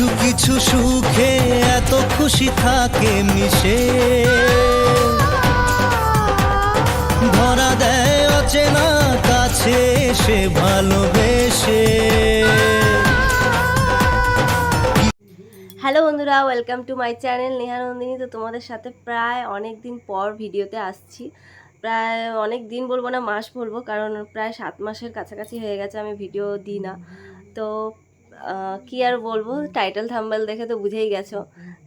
কিছু কিছু সুখে এত খুশি থাকে মিশে। ধরা দেয় অচেনা কাছে সে ভালোবেসে। হ্যালো বন্ধুরা welcome to my channel Neha Nandini. তো তোমাদের সাথে প্রায় অনেক দিন পর ভিডিওতে আসছি। প্রায় অনেক দিন বলব না, মাস বলব, কারণ প্রায় সাত মাসের কাছাকাছি হয়ে গেছে, আমি ভিডিও দিই না। তো কি আর বলব? টাইটেল থাম্বেল দেখে তো বুঝেই গেছো।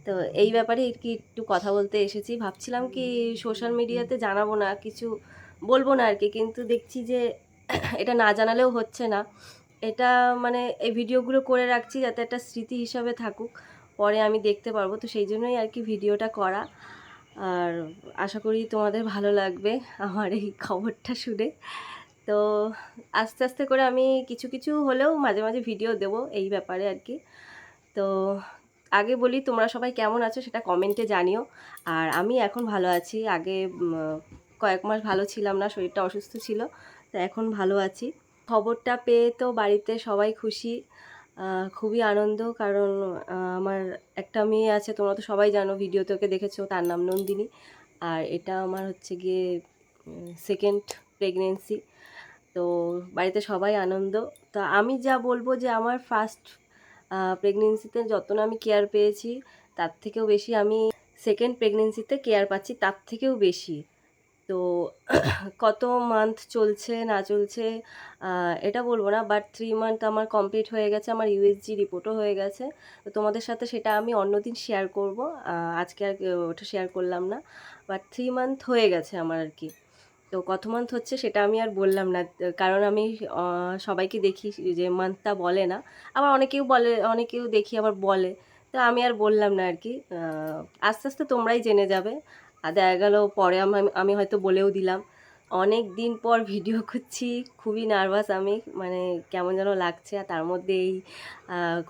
তো এই ব্যাপারে কি একটু কথা বলতে এসেছি। ভাবছিলাম কি সোশ্যাল মিডিয়াতে জানাব না, কিছু বলব না আর কি। কিন্তু দেখছি যে এটা না জানালেও হচ্ছে না। এটা মানে এই ভিডিওগুলো করে রাখছি যাতে একটা স্মৃতি হিসাবে থাকুক। পরে আমি দেখতে পারব। তো সেই জন্যই আর কি ভিডিওটা করা। আর আশা করি তোমাদের ভালো লাগবে আমার এই খবরটা শুনে। তো আস্তে আস্তে করে আমি কিছু কিছু হলেও মাঝে মাঝে ভিডিও দেবো এই ব্যাপারে আর কি। তো আগে বলি তোমরা সবাই কেমন আছো সেটা কমেন্টে জানিও। আর আমি এখন ভালো আছি। আগে কয়েক মাস ভালো ছিলাম না, শরীরটা অসুস্থ ছিল, তো এখন ভালো আছি। খবরটা পেয়ে তো বাড়িতে সবাই খুশি। খুবই আনন্দ কারণ আমার একটা মেয়ে আছে, তোমরা তো সবাই জানো ভিডিওতে ওকে দেখেছ, তার নাম নন্দিনী। আর এটা আমার হচ্ছে গিয়ে সেকেন্ড প্রেগনেন্সি তো বাড়িতে সবাই আনন্দ। তো আমি যা বলব যে আমার ফার্স্ট প্রেগনেন্সিতে যত না আমি কেয়ার পেয়েছি, তার থেকেও বেশি আমি সেকেন্ড প্রেগনেন্সিতে কেয়ার পাচ্ছি, তার থেকেও বেশি। তো কত মান্থ চলছে, না চলছে এটা বলব না বাট থ্রি মান্থ আমার কমপ্লিট হয়ে গেছে, আমার ইউএসজি রিপোর্টও হয়ে গেছে। তো তোমাদের সাথে সেটা আমি অন্যদিন শেয়ার করব আজকে আর ওটা শেয়ার করলাম না বাট থ্রি মান্থ হয়ে গেছে আমার আর কি। তো কত মান্থ হচ্ছে সেটা আমি আর বললাম না। কারণ আমি সবাইকে দেখি যে মান্থটা বলে না। আবার অনেকেও বলে, অনেকেও দেখি আবার বলে। তো আমি আর বললাম না আর কি আস্তে আস্তে তোমরাই জেনে যাবে। আর দেখা গেল পরে আমি আমি হয়তো বলেও দিলাম। অনেক দিন পর ভিডিও করছি, খুবই নার্ভাস আমি মানে কেমন যেন লাগছে। আর তার মধ্যে এই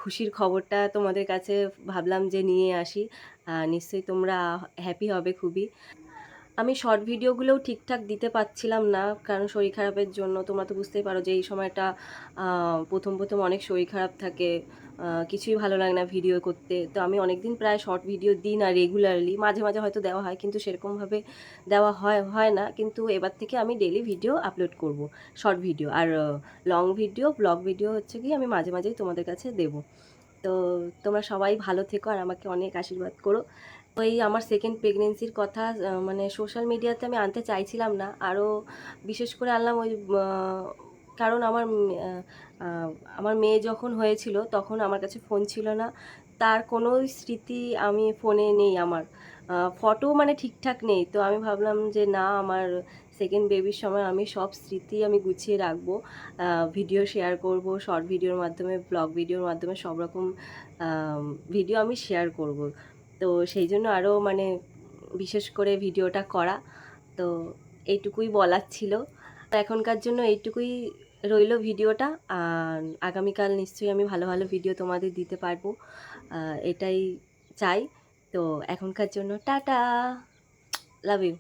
খুশির খবরটা তোমাদের কাছে ভাবলাম যে নিয়ে আসি। নিশ্চয়ই তোমরা হ্যাপি হবে খুবই। আমি শর্ট ভিডিওগুলোও ঠিকঠাক দিতে পারছিলাম না, কারণ শরীর খারাপের জন্য। তোমরা তো বুঝতেই পারো যে এই সময়টা প্রথম প্রথম অনেক শরীর খারাপ থাকে কিছুই ভালো লাগে না ভিডিও করতে। তো আমি অনেক দিন প্রায় শর্ট ভিডিও দিই না রেগুলারলি মাঝে মাঝে হয়তো দেওয়া হয়, কিন্তু সেরকমভাবে দেওয়া হয় হয় না। কিন্তু এবার থেকে আমি ডেলি ভিডিও আপলোড করব শর্ট ভিডিও আর লং ভিডিও ব্লগ ভিডিও হচ্ছে কি, আমি মাঝে মাঝেই তোমাদের কাছে দেব। তো তোমরা সবাই ভালো থেকো আর আমাকে অনেক আশীর্বাদ করো। ওই আমার সেকেন্ড প্রেগনেন্সির কথা মানে সোশ্যাল মিডিয়াতে আমি আনতে চাইছিলাম না। আরও বিশেষ করে আনলাম ওই কারণ আমার আমার মেয়ে যখন হয়েছিল তখন আমার কাছে ফোন ছিল না। তার কোনো স্মৃতি আমি ফোনে নেই আমার। ফটো মানে ঠিকঠাক নেই। তো আমি ভাবলাম যে না, আমার সেকেন্ড বেবির সময় আমি সব স্মৃতি আমি গুছিয়ে রাখব। ভিডিও শেয়ার করব শর্ট ভিডিওর মাধ্যমে ব্লগ ভিডিওর মাধ্যমে সব রকম ভিডিও আমি শেয়ার করব। তো সেই জন্য আরও মানে বিশেষ করে ভিডিওটা করা। তো এইটুকুই বলার ছিল। এখনকার জন্য এইটুকুই রইল ভিডিওটা। আর আগামীকাল নিশ্চয়ই আমি ভালো ভালো ভিডিও তোমাদের দিতে পারব। এটাই চাই। তো এখনকার জন্য টাটা। Love you.